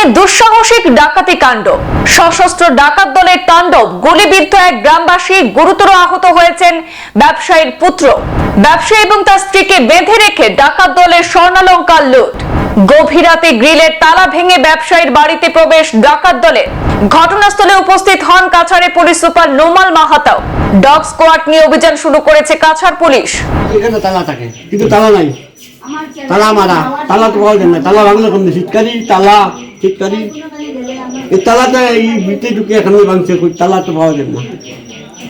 ভেঙে দুঃসাহসিক ডাকাতি কাণ্ড। সশস্ত্র ডাকাত দলের তাণ্ডব গুলিবিদ্ধ এক গ্রামবাসী গুরুতর আহত হয়েছেন ব্যবসায়ীর পুত্র। ব্যবসায়ী এবং তার স্ত্রীকে বেঁধে রেখে ডাকাত দলের স্বর্ণালঙ্কার লুট। গভীর রাতে গ্রিলের তালা ভেঙে ব্যবসায়ীর বাড়িতে প্রবেশ ডাকাত দলের। ঘটনাস্থলে উপস্থিত হন কাছাড়ে পুলিশ সুপার নোমাল মাহাতাও ডগ স্কোয়াড নিয়ে অভিযান শুরু করেছে কাছাড় পুলিশ। এখানে তালা থাকে, কিন্তু তালা নাই। তালা মারা। তালা তো পাওয়া যায় না। তালা ভাঙলে কোন শীতকারি তালা শীতকারি এই তালাটা এই ভিতরে ঢুকে এখানে ভাঙছে তালা তো পাওয়া যায় না।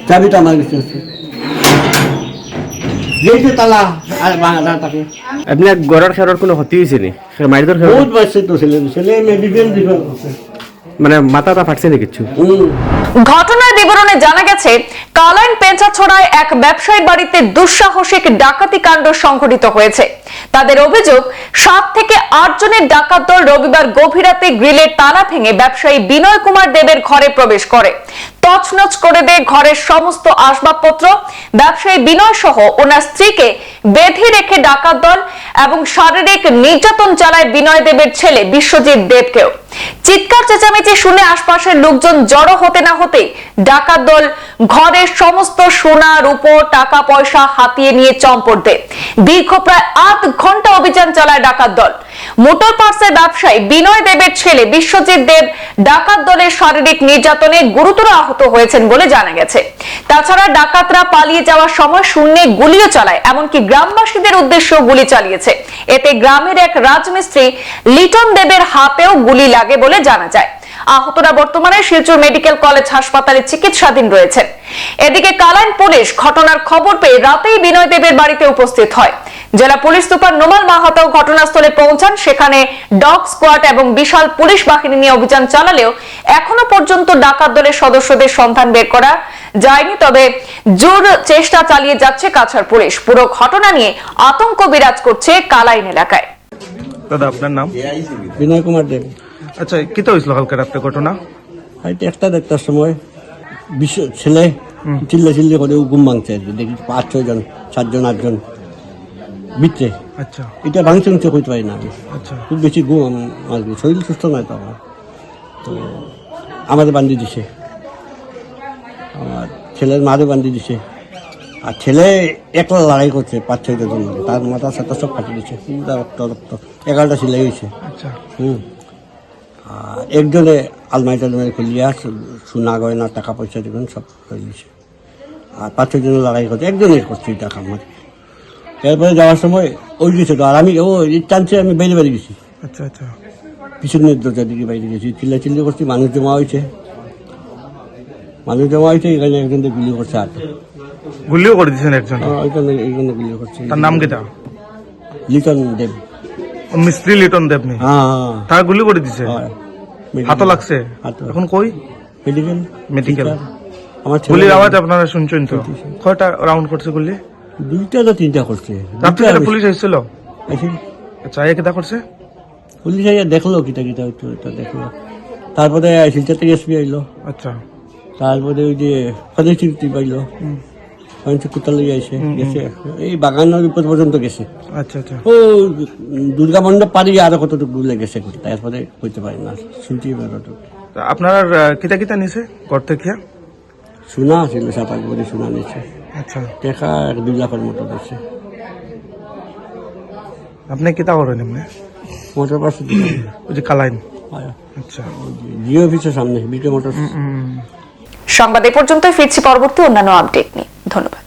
চাবিটা আমার কাছে আছে। যেহেতু তালা আর ভাঙা থাকে আপনার গড়ার খেরোর কোনো ক্ষতি হয়েছে নি? মাইরদর খেরোর বহুত বাচ্চা তো ছেলে ছেলে মেডিকেল দিবেন মানে মাথাটা ফাটছে নি কিছু? হুম। ঘটনার বিবরণে জানা গেছে, কালাইন পেঁচাছড়ায় এক ব্যবসায়ী বাড়িতে দুঃসাহসিক ডাকাতি কাণ্ড সংঘটিত হয়েছে। তাদের অভিযোগ, সাত থেকে আট জনের ডাকাত দল রবিবার গভীরাতে গ্রিলের তালা ভেঙে ব্যবসায়ী বিনয় কুমার দেবের ঘরে প্রবেশ করে। তছনছ করে দেয় ঘরের সমস্ত আসবাবপত্র। ব্যবসায়ী বিনয় সহ ওনার স্ত্রীকে বেঁধে রেখে ডাকাত দল এবং শারীরিক নির্যাতন চালায় বিনয় দেবের ছেলে বিশ্বজিৎ দেবকেও। চিৎকার চেঁচামেচি শুনে আশপাশের লোকজন জড়ো হতে না হতে ডাকাত দল ঘরের সমস্ত সোনা রূপো টাকা পয়সা হাতিয়ে নিয়ে চম্পট দেয়। দীর্ঘ প্রায় আধ ঘণ্টা অভিযান চালায় ডাকাত দল। মোটর পার্টসের ব্যবসায়ী বিনয় দেবের ছেলে বিশ্বজিৎ দেব ডাকাত দলের শারীরিক নির্যাতনে গুরুতর আহত হয়েছেন বলে জানা গেছে। তাছাড়া ডাকাতরা পালিয়ে যাওয়ার সময় শূন্যে গুলিও চালায়, এমনকি গ্রামবাসীদের উদ্দেশ্যেও গুলি চালিয়েছে। এতে গ্রামের এক রাজমিস্ত্রি লিটন দেবের হাতেও গুলি লাগে বলে জানা যায়। আহতরা বর্তমানে শিলচর মেডিকেল কলেজ হাসপাতালে চিকিৎসাধীন রয়েছেন এদিকে কালাইন পুলিশ ঘটনার খবর পেয়ে রাতেই বিনয় দেবের বাড়িতে উপস্থিত হয়। জেলা পুলিশ সুপার নোমাল মাহাতাও ঘটনাস্থলে পৌঁছান। সেখানে ডগ স্কোয়াড এবং বিশাল পুলিশ বাহিনী নিয়ে অভিযান চালালেও এখনও পর্যন্ত ডাকাত দলের সদস্যদের সন্ধান বের করা যায়নি। তবে জোর চেষ্টা চালিয়ে যাচ্ছে কাছাড় পুলিশ। পুরো ঘটনা নিয়ে আতঙ্ক বিরাজ করছে কালাইন এলাকায়। দাদা আপনার নাম? বিনয় কুমার দেব। আচ্ছা কিতা হয়েছিল কালকে রাত্রে ঘটনা? হয়তো একটা দেখতার সময় বিশ্ব ছেলে চিল্লা চিল্লি করে ঘুম ভাঙছে দেখি পাঁচ ছয় জন সাতজন আটজন বিচ্ছে আচ্ছা। এটা ভাঙছে উঠতে করতে পারি না। আমি আচ্ছা। খুব বেশি ঘুম আমার শরীর সুস্থ নয় তো আমার তো আমাদের বান্ধি দিছে। আমার ছেলের মারে বান্ধি দিছে। আর ছেলে একলা লড়াই করছে পাঁচ ছয়টা জন তার মাথা সাথে সব ফাটিয়ে দিচ্ছে রক্ত রক্ত। এগারোটা সিলাই হয়েছে আচ্ছা। হুম। একজনে আলমারি টালমারি খুলিয়া সোনা গয়না টাকা পয়সা দেবেন সব করে আর পাঁচ ছয় জনের লড়াই করছে একজনের করছে এটা আমার এরপরে যাওয়ার সময় ওই গেছে তো আর আমি ও টানছে আমি বাইরে বাইরে গেছি। আচ্ছা আচ্ছা। পিছনের দরজার দিকে বাইরে গেছি চিল্লা চিল্লি করছি মানুষ জমা হয়েছে। মানুষ জমা হয়েছে এখানে একজন গুলি করছে আর। গুলিও করে দিয়েছেন একজন? ওইখানে এইখানে গুলি করছে। তার নাম কিটা? লিটন দেব। মিস্ত্রি লিটন দেবনি হ্যাঁ হ্যাঁ। তার গুলি করে দিছে হয়। হাতও লাগছে। এখন কই? মেডিকেল মেডিকেল আমার গুলির আওয়াজ আপনারা শুনছেন তো? কয়টা রাউন্ড করছে গুলি? দুইটা না তিনটা করছে। রাত্রে পুলিশ এসেছিল? আচ্ছা এ কিতা করছে? পুলিশ আইয়া দেখল কিটা কিটা এটা দেখল। তারপরে শিলচর থেকে এসপি আইলো। আচ্ছা। তারপরে ওই যে চিঠি পাইলো। গেছে এই বাগানের পর্যন্ত গেছে। আচ্ছা আচ্ছা। ও দুর্গা মণ্ডপ পারি আরও কতটুকু দূরে গেছে তারপরে হইতে পারি না শুনতে বেরোটো আপনার আহ, কিতা কিতা নিছে ঘর থেকে? শোনা ছিল সাত আট বছর শোনা নিচ্ছে আচ্ছা। দেখা এক দুই লাখের মতো দিচ্ছে আপনি কিতা করেন এমনি? মোটর পাশে ওই যে কালাইন। আচ্ছা। জিও অফিসের সামনে বিকে মোটর। সংবাদ এ পর্যন্তই ফিরছি পরবর্তী অন্যান্য আপডেট নিয়ে। ধন্যবাদ